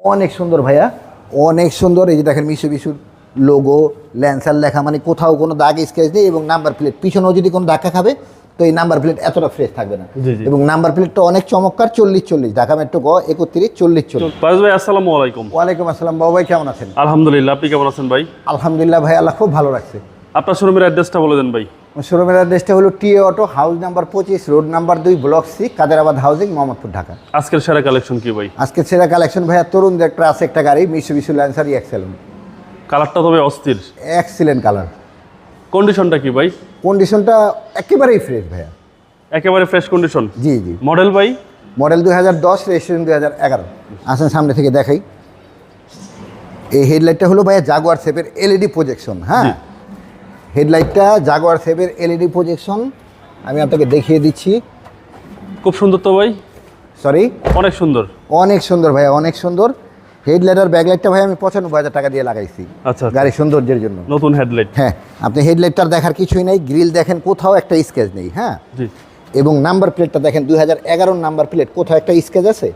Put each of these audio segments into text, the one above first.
অনেক সুন্দর ভাইয়া। অনেক সুন্দর এই যে দেখেন মিশু মিশুর লোগো ল্যান্সার লেখা মানে কোথাও কোনো দাগ স্কেচ নেই এবং নাম্বার প্লেট পিছনেও যদি কোনো ধাক্কা খাবে তো এই নাম্বার প্লেট এতটা ফ্রেশ থাকবে না। এবং নাম্বার প্লেটটা অনেক চমৎকার চল্লিশ চল্লিশ। ঢাকা মেট্রো গ একত্রিশ চল্লিশ চল্লিশ। ভাই আসসালামু আলাইকুম। ওয়ালাইকুম আসসালাম বাবু ভাই কেমন আছেন? আলহামদুলিল্লাহ আপনি কেমন আছেন ভাই? আলহামদুলিল্লাহ ভাই আল্লাহ খুব ভালো রাখছে। আপনার শোরুমের অ্যাড্রেসটা বলে দেন ভাই। শোরুমের অ্যাড্রেসটা হলো টি অটো হাউস নাম্বার পঁচিশ রোড নাম্বার দুই block C Kaderabad housing Mohammadpur Dhaka. আজকের সেরা কালেকশন কি ভাই? আজকে সেরা কালেকশন ভাইয়া তরুণদের একটা আছে একটা গাড়ি মিশু মিশু ল্যান্সার এক্সেলেন্ট কালারটা তবে অস্থির। এক্সিলেন্ট কালার কন্ডিশনটা কি ভাই? কন্ডিশনটা একেবারেই ফ্রেশ ভাইয়া। একেবারে ফ্রেশ কন্ডিশন জি জি। মডেল ভাই? মডেল দুই হাজার দশ রেজিস্ট্রেশন দুই হাজার এগারো। আসেন সামনে থেকে দেখাই। এই হেডলাইটটা হলো ভাইয়া জাগুয়ার সেপের এলইডি প্রজেকশন হ্যাঁ। হেডলাইটটা জাগুয়ার সেপের এলইডি প্রজেকশন আমি আপনাকে দেখিয়ে দিচ্ছি। খুব সুন্দর তো ভাই। সরি অনেক সুন্দর। অনেক সুন্দর ভাইয়া অনেক সুন্দর। হেডলাইট আর ব্যাকলাইটটা ভাই আমি পঁচানব্বই হাজার টাকা দিয়ে লাগাইছি। আচ্ছা আচ্ছা। গাড়ির সৌন্দর্যের জন্য। নতুন হেডলাইট হ্যাঁ আপনি হেডলাইটটার দেখার কিছুই নেই। গ্রিল দেখেন কোথাও একটা স্কেচ নেই হ্যাঁ? এবং নাম্বার প্লেটটা দেখেন দুই হাজার এগারোর নাম্বার প্লেট কোথাও একটা স্কেচ আছে।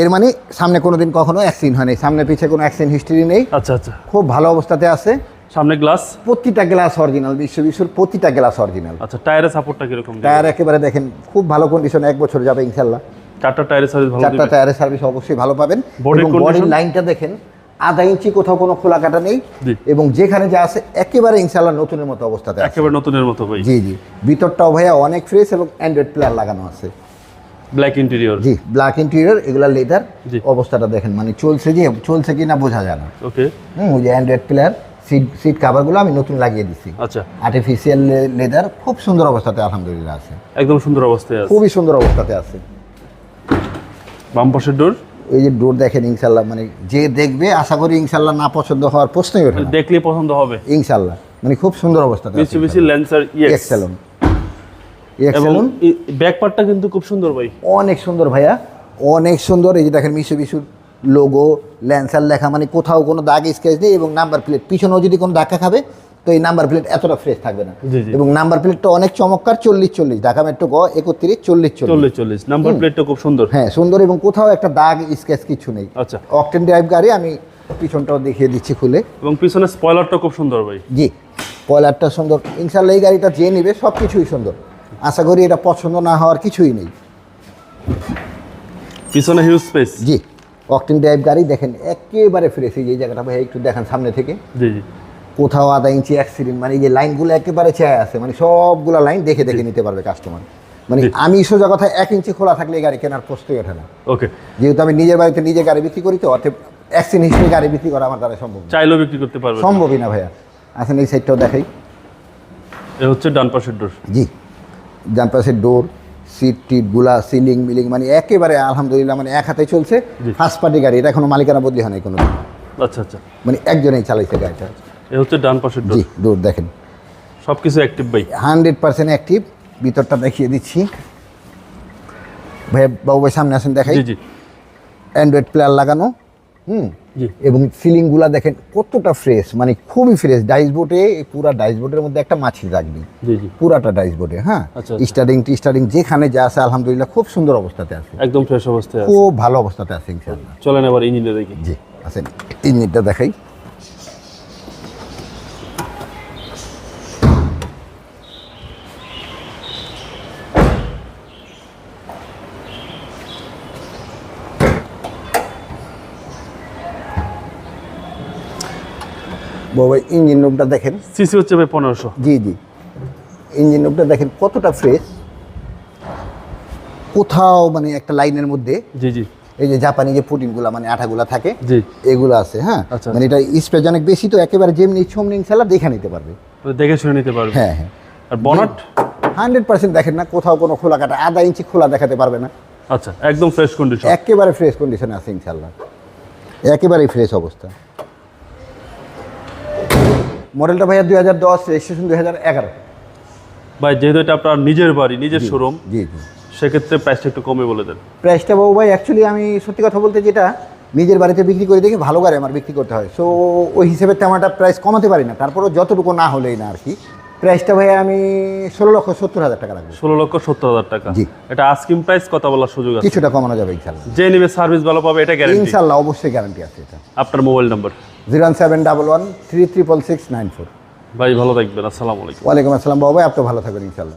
এর মানে সামনে কোনোদিন কখনো অ্যাক্সিডেন্ট হয়নি সামনে পিছে কোনো অ্যাক্সিডেন্ট হিস্ট্রি নেই। আচ্ছা আচ্ছা। খুব ভালো অবস্থাতে আছে। সামনে গ্লাস প্রতিটা গ্লাস অরিজিনাল বিশ্ব বিশ্বর প্রতিটা গ্লাস অরিজিনাল আচ্ছা টায়ারের সাপোর্টটা কীরকম? টায়ার একেবারে দেখেন খুব ভালো কন্ডিশন এক বছর যাবে ইনশাল্লাহ চারটা টায়ারের সার্ভিস ভালো চারটা টায়ারের সার্ভিস অবশ্যই ভালো পাবেন। এবং বডির লাইনটা দেখেন আধা ইঞ্চি কোথাও কোনো খোলা কাটা নেই। এবং যেখানে যা আছে একেবারে ইনশাল্লাহ নতুনের মতো অবস্থাতে আছে। একেবারে নতুনের মতো ভাই। জি জি। ভিতরটাও ভাইয়া অনেক ফ্রেশ এবং অ্যান্ড্রয়েড প্লেয়ার লাগানো আছে। ব্ল্যাক ইন্টেরিয়র জি ব্ল্যাক ইন্টেরিয়র এগুলা লেদার অবস্থাটা দেখেন মানে চলছে যে চলছে কি না বোঝা যায় না। ওকে হুম ওই যে অ্যান্ড্রয়েড প্লেয়ার সিট সিট কাভারগুলো আমি নতুন লাগিয়ে দিছি। আচ্ছা। আর্টিফিশিয়াল লেদার খুব সুন্দর অবস্থাতে আলহামদুলিল্লাহ আছে। একদম সুন্দর অবস্থায় আছে। খুবই সুন্দর অবস্থাতে আছে। বাম পাশের ডোর এই যে ডোর দেখেন ইনশাল্লাহ মানে যে দেখবে আশা করি ইনশাল্লাহ না পছন্দ হওয়ার প্রশ্নই ওঠে দেখলে পছন্দ হবে। ইনশাল্লাহ মানে খুব সুন্দর অবস্থাতে বেশি ল্যান্সার এক্সেলন এক্সেলন ব্যাক পার্টটা কিন্তু খুব সুন্দর ভাই। অনেক সুন্দর ভাইয়া অনেক সুন্দর। এই যে দেখেন মিশু মিশুর লোগো ল্যান্সার লেখা মানে কোথাও কোনো দাগ স্কেচ নেই এবং নাম্বার প্লেট পিছনেও যদি কোনো ধাক্কা খাবে তো এই নাম্বার প্লেট এতটা ফ্রেশ থাকবে না। এবং নাম্বার প্লেটটা অনেক চমৎকার চল্লিশ চল্লিশ ঢাকা মেট্রো গ একত্রিশ চল্লিশ চল্লিশ। চল্লিশ নাম্বার প্লেটটা খুব সুন্দর। হ্যাঁ সুন্দর এবং কোথাও একটা দাগ স্কেচ কিছু নেই। আচ্ছা। অকটেন ড্রাইভ গাড়ি আমি পিছনটাও দেখিয়ে দিচ্ছি খুলে। এবং পিছনে স্পয়লারটা খুব সুন্দর ভাই। জি পয়লারটা সুন্দর। ইনশাল্লাহ এই গাড়িটা যে নেবে সব কিছুই সুন্দর। আশা করি এটা পছন্দ না হওয়ার কিছুই নেই। পিছনে হিউজ স্পেস জি। অকটেন ড্রাইভ গাড়ি দেখেন একেবারে ফ্রেশ এই জায়গাটা ভাই একটু দেখেন সামনে থেকে। জি জি। কোথাও আধা ইঞ্চি অ্যাক্সিডেন্ট মানে এই যে লাইনগুলো একেবারে চেয়ে আছে মানে সবগুলো লাইন দেখে দেখে নিতে পারবে কাস্টমার মানে আমি সোজা কথা এক ইঞ্চি খোলা থাকলে এই গাড়ি কেনার প্রশ্নই ওঠে না। ওকে। যেহেতু আমি নিজের বাড়িতে নিজে গাড়ি বিক্রি করি তো অর্থাৎ অ্যাক্সিডেন্ট হিসেবে গাড়ি বিক্রি করা আমার দ্বারা সম্ভব চাইলেও বিক্রি করতে পারবেন সম্ভবই না ভাইয়া। আসেন এই সাইডটাও দেখাই। এ হচ্ছে ডান পাশের ডোর জি ডান পাশের ডোর সিট টিটগুলা সিলিং মিলিং মানে একেবারে আলহামদুলিল্লাহ মানে এক হাতে চলছে। ফার্স্ট পার্টি গাড়ি এটা এখনও মালিকানা বদলি হয় নাই কোনো আচ্ছা আচ্ছা। মানে একজনেই চালাইছে গাড়িটা। এ হচ্ছে ডান পাশের ডোর জি ডোর দেখেন। সব কিছু অ্যাক্টিভ ভাই হান্ড্রেড পার্সেন্ট অ্যাক্টিভ ভিতরটা দেখিয়ে দিচ্ছি। ভাই বাবু ভাই সামনে আসেন দেখাই। জি জি। অ্যান্ড্রয়েড প্লেয়ার লাগানো। হুম। এবং সিলিংগুলা দেখেন কতটা ফ্রেশ মানে খুবই ফ্রেশ ডাইস বোটে পুরা ডাইস বোটের মধ্যে একটা মাছি রাখবি। পুরাটা ডাইস বোটে হ্যাঁ? স্টারিং। স্টার্টিং টি স্টার্টিং যেখানে যা আছে আলহামদুলিল্লাহ খুব সুন্দর অবস্থাতে আছে। একদম ফ্রেশ অবস্থায় আছে। খুব ভালো অবস্থাতে আছে ইনশাআল্লাহ। চলেন এবার ইঞ্জিনে দেখি। জি আছেন ইঞ্জিনটা দেখাই। বাবা ইঞ্জিন রুমটা দেখেন। সিসি হচ্ছে ভাই পনেরোশো। জি জি। ইঞ্জিন রুমটা দেখেন কতটা ফ্রেশ কোথাও মানে একটা লাইনের মধ্যে। জি জি। এই যে জাপানি যে প্রোটিনগুলো মানে আঠাগুলা থাকে জি। এগুলো আছে হ্যাঁ? আচ্ছা। মানে এটা স্পেস অনেক বেশি তো একেবারে যেমনি ইচ্ছমনি ইনশাল্লাহ দেখে নিতে পারবে। দেখে শুনে নিতে পারবে। হ্যাঁ হ্যাঁ। আর বনাট? হান্ড্রেড পার্সেন্ট দেখেন না কোথাও কোনো খোলা কাটা আধা ইঞ্চি খোলা দেখাতে পারবে না। আচ্ছা একদম ফ্রেশ কন্ডিশন একেবারে ফ্রেশ কন্ডিশনে আছে ইনশাল্লাহ একেবারেই ফ্রেশ অবস্থা। মডেলটা ভাইয়া দুই হাজার দশ রেজিস্ট্রেশন দুই হাজার এগারো। ভাই যেহেতু এটা আপনার নিজের বাড়ি নিজের শোরুম জি জি। সেক্ষেত্রে প্রাইসটা একটু কমে বলে দেন। প্রাইসটা বাবু ভাই অ্যাকচুয়ালি আমি সত্যি কথা বলতে যেটা নিজের বাড়িতে বিক্রি করে দেখি ভালো করে আমার বিক্রি করতে হয়। সো ওই হিসেবে তেমন একটা প্রাইস কমাতে পারি না। তারপরেও যতটুকু না হলেই না আর কি। প্রাইসটা ভাই আমি ষোলো লক্ষ সত্তর হাজার টাকা রাখব। ষোলো লক্ষ সত্তর হাজার টাকা। জি। এটা আস্কিম প্রাইস কথা বলার সুযোগ আছে। কিছুটা কমানো যাবে ইনশাল্লাহ যে নিবে সার্ভিস ভালো পাবে এটা গ্যারান্টি ইনশাল্লাহ অবশ্যই গ্যারান্টি আছে এটা। আপনার mobile number zero one seven double one three triple six nine four. ভাই ভালো থাকবেন। আসসালামু আলাইকুম। ওয়ালাইকুম আসসালাম বাবু আপনি ভালো থাকবেন ইনশাল্লাহ